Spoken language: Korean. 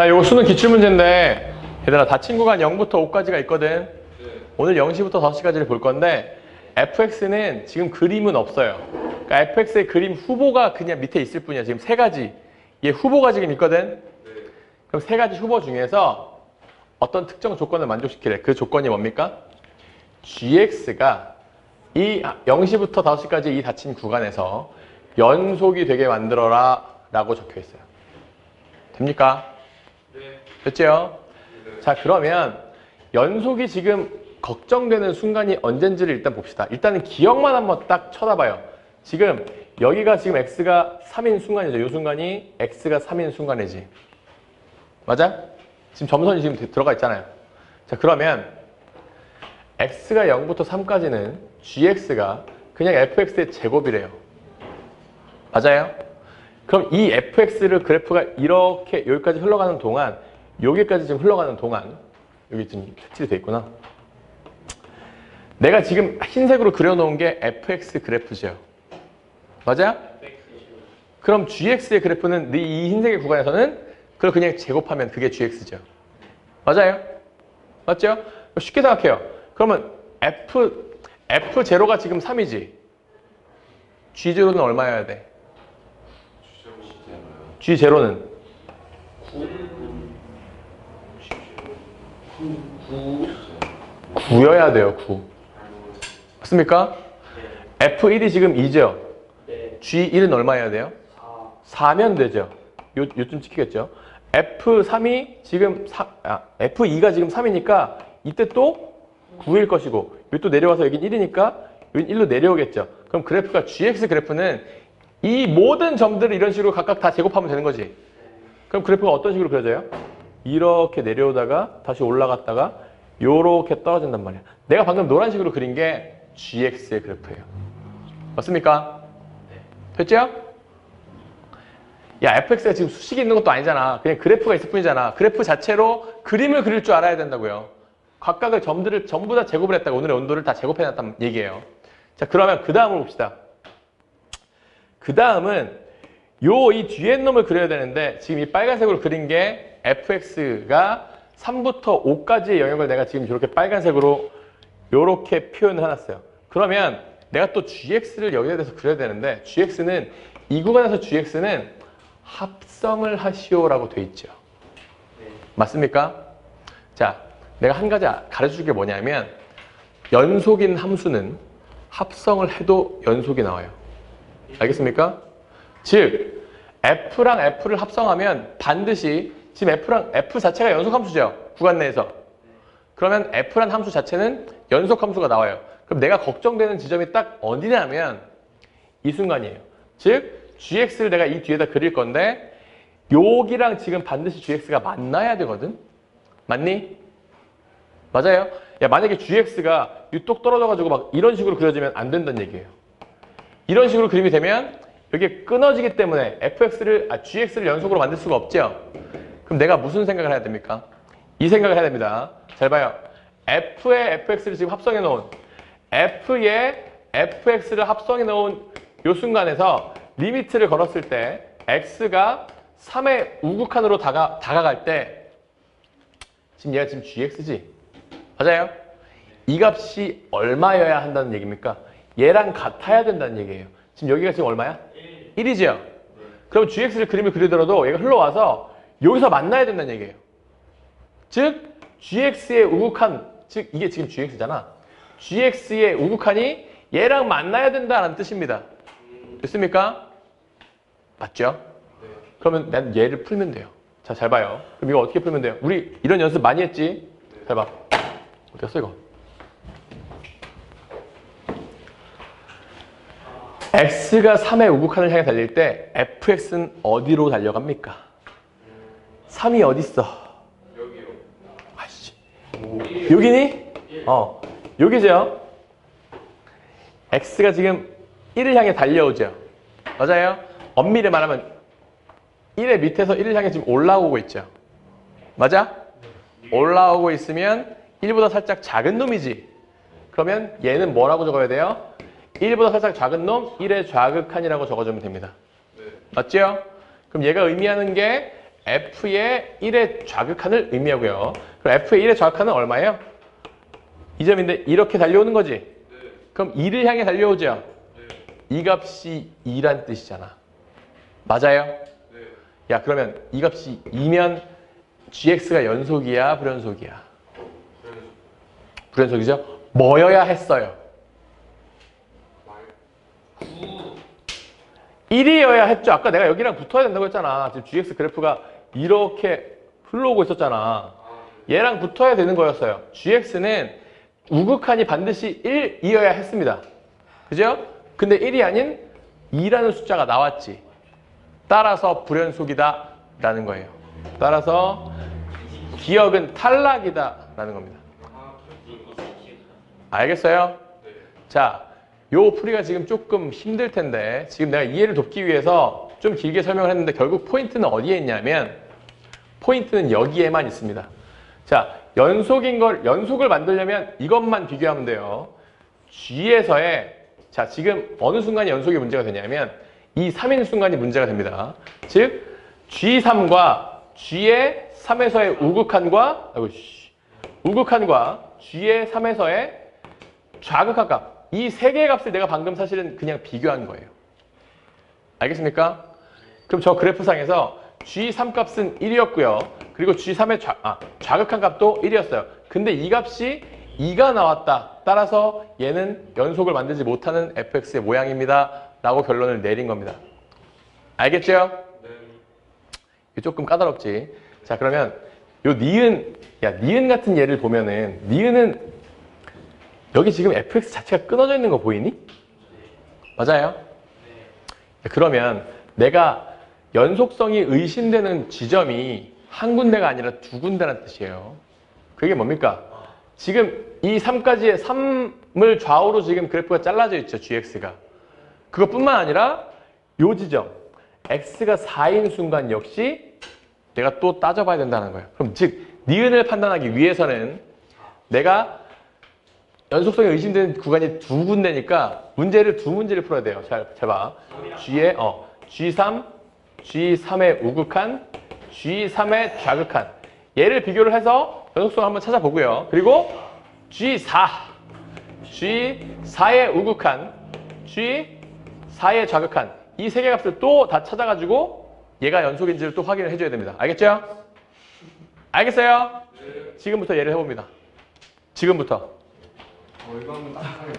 자, 요거 수능 기출문제인데 얘들아 닫힌 구간 0부터 5까지가 있거든. 오늘 0시부터 5시까지를 볼 건데 fx는 지금 그림은 없어요. 그러니까 fx의 그림 후보가 그냥 밑에 있을 뿐이야. 지금 세 가지. 얘 후보가 지금 있거든. 그럼 세 가지 후보 중에서 어떤 특정 조건을 만족시키래. 그 조건이 뭡니까? gx가 이 0시부터 5시까지 이 닫힌 구간에서 연속이 되게 만들어라 라고 적혀 있어요. 됩니까? 됐죠? 자 그러면 연속이 지금 걱정되는 순간이 언젠지를 일단 봅시다. 일단은 기억만 한번 딱 쳐다봐요. 지금 여기가 지금 x가 3인 순간이죠. 이 순간이 x가 3인 순간이지. 맞아? 지금 점선이 지금 들어가 있잖아요. 자 그러면 x가 0부터 3까지는 gx가 그냥 fx의 제곱이래요. 맞아요? 그럼 이 fx를 그래프가 이렇게 여기까지 흘러가는 동안 여기까지 지금 흘러가는 동안 여기 지금 색칠이 돼 있구나. 내가 지금 흰색으로 그려놓은 게 fx 그래프죠. 맞아요? 그럼 gx의 그래프는 이 흰색의 구간에서는 그걸 그냥 제곱하면 그게 gx죠. 맞아요? 맞죠? 쉽게 생각해요. 그러면 f f0가 지금 3이지. g0는 얼마여야 돼? G0는 9여야 돼요, 9. 맞습니까? F1이 지금 2죠? G1은 얼마여야 돼요? 4 면 되죠. 요, 요쯤 찍히겠죠? F3이 지금 4, 아, F2가 지금 3이니까 이때 또 9일 것이고 여기 또 내려와서 여긴 1이니까 여긴 1로 내려오겠죠. 그럼 그래프가 GX 그래프는 이 모든 점들을 이런 식으로 각각 다 제곱하면 되는 거지. 그럼 그래프가 어떤 식으로 그려져요? 이렇게 내려오다가 다시 올라갔다가 요렇게 떨어진단 말이야. 내가 방금 노란식으로 그린 게 GX의 그래프예요. 맞습니까? 됐죠? 야, fx가 지금 수식이 있는 것도 아니잖아. 그냥 그래프가 있을 뿐이잖아. 그래프 자체로 그림을 그릴 줄 알아야 된다고요. 각각의 점들을 전부 다 제곱을 했다고 오늘의 온도를 다 제곱해놨단 얘기예요. 자, 그러면 그 다음을 봅시다. 그 다음은 요 이 뒤에 놈을 그려야 되는데 지금 이 빨간색으로 그린 게 fx가 3부터 5까지의 영역을 내가 지금 이렇게 빨간색으로 이렇게 표현을 해놨어요. 그러면 내가 또 gx를 여기에 대해서 그려야 되는데 gx는 이 구간에서 gx는 합성을 하시오라고 돼 있죠. 맞습니까? 자, 내가 한 가지 가르쳐줄 게 뭐냐면 연속인 함수는 합성을 해도 연속이 나와요. 알겠습니까? 즉 f랑 f를 합성하면 반드시 지금 f랑 f 자체가 연속 함수죠. 구간 내에서. 그러면 f란 함수 자체는 연속 함수가 나와요. 그럼 내가 걱정되는 지점이 딱 어디냐면 이 순간이에요. 즉 gx를 내가 이 뒤에다 그릴 건데 여기랑 지금 반드시 gx가 만나야 되거든. 맞니? 맞아요. 야 만약에 gx가 유뚝 떨어져가지고 막 이런 식으로 그려지면 안 된다는 얘기예요. 이런 식으로 그림이 되면 여기 끊어지기 때문에 fx를 아 gx를 연속으로 만들 수가 없죠. 그럼 내가 무슨 생각을 해야 됩니까? 이 생각을 해야 됩니다. 잘 봐요. f에 fx를 지금 합성해 놓은 f에 fx를 합성해 놓은 요 순간에서 리미트를 걸었을 때 x가 3의 우극한으로 다가, 다가갈 때 지금 얘가 지금 gx지? 맞아요? 이 값이 얼마여야 한다는 얘기입니까? 얘랑 같아야 된다는 얘기예요. 지금 여기가 지금 얼마야? 1. 이죠 그럼 gx를 그림을 그리더라도 얘가 흘러와서 여기서 만나야 된다는 얘기예요. 즉 gx의 우극한, 즉 이게 지금 gx잖아. gx의 우극한이 얘랑 만나야 된다는 뜻입니다. 됐습니까? 맞죠? 그러면 난 얘를 풀면 돼요. 자, 잘 봐요. 그럼 이거 어떻게 풀면 돼요? 우리 이런 연습 많이 했지? 잘 봐. 어디 갔어, 이거? X가 3의 우극한을 향해 달릴 때 fx는 어디로 달려갑니까? 3이 어디 있어? 여기요. 아씨. 여기니? 어. 여기죠. x가 지금 1을 향해 달려오죠. 맞아요? 엄밀히 말하면 1의 밑에서 1을 향해 지금 올라오고 있죠. 맞아? 올라오고 있으면 1보다 살짝 작은 놈이지. 그러면 얘는 뭐라고 적어야 돼요? 1보다 살짝 작은 놈 1의 좌극한이라고 적어주면 됩니다. 네. 맞죠? 그럼 얘가 의미하는 게 F의 1의 좌극한을 의미하고요. 그럼 F의 1의 좌극한은 얼마예요? 이 점인데 이렇게 달려오는 거지? 그럼 2를 향해 달려오죠? 이 값이 2란 뜻이잖아. 맞아요? 야 그러면 이 값이 2면 gx가 연속이야 불연속이야? 불연속이죠? 뭐여야 했어요? 1이어야 했죠. 아까 내가 여기랑 붙어야 된다고 했잖아. 지금 GX 그래프가 이렇게 흘러오고 있었잖아. 얘랑 붙어야 되는 거였어요. GX는 우극한이 반드시 1이어야 했습니다. 그죠? 근데 1이 아닌 2라는 숫자가 나왔지. 따라서 불연속이다 라는 거예요. 따라서 기억은 탈락이다 라는 겁니다. 알겠어요? 자, 요 풀이가 지금 조금 힘들 텐데 지금 내가 이해를 돕기 위해서 좀 길게 설명을 했는데 결국 포인트는 어디에 있냐면 포인트는 여기에만 있습니다. 자, 연속인 걸 연속을 만들려면 이것만 비교하면 돼요. G에서의 자, 지금 어느 순간이 연속이 문제가 되냐면 이 3인 순간이 문제가 됩니다. 즉 G3과 G의 3에서의 우극한과 아이고 씨. 우극한과 G의 3에서의 좌극한 값. 이 세 개의 값을 내가 방금 사실은 그냥 비교한 거예요. 알겠습니까? 그럼 저 그래프상에서 G3 값은 1이었고요. 그리고 G3의 좌, 아, 좌극한 값도 1이었어요. 근데 이 값이 2가 나왔다. 따라서 얘는 연속을 만들지 못하는 fx의 모양입니다. 라고 결론을 내린 겁니다. 알겠죠? 이거 조금 까다롭지. 자, 그러면 요 니은, 야, 니은 같은 예를 보면은, 니은은 여기 지금 fx 자체가 끊어져 있는 거 보이니? 맞아요? 그러면 내가 연속성이 의심되는 지점이 한 군데가 아니라 두 군데란 뜻이에요. 그게 뭡니까? 지금 이 3까지의 3을 좌우로 지금 그래프가 잘라져 있죠, gx가. 그것뿐만 아니라 요 지점, x가 4인 순간 역시 내가 또 따져봐야 된다는 거예요. 그럼 즉, 니은을 판단하기 위해서는 내가 연속성이 의심되는 구간이 두 군데니까 문제를 두 문제를 풀어야 돼요. 잘, 잘 봐. G의 어, G3, G3의 우극한, G3의 좌극한. 얘를 비교를 해서 연속성을 한번 찾아보고요. 그리고 G4, G4의 우극한, G4의 좌극한. 이 세 개 값을 또 다 찾아가지고 얘가 연속인지를 또 확인을 해줘야 됩니다. 알겠죠? 알겠어요? 지금부터 얘를 해봅니다. 지금부터. 어, 이거 한번 딱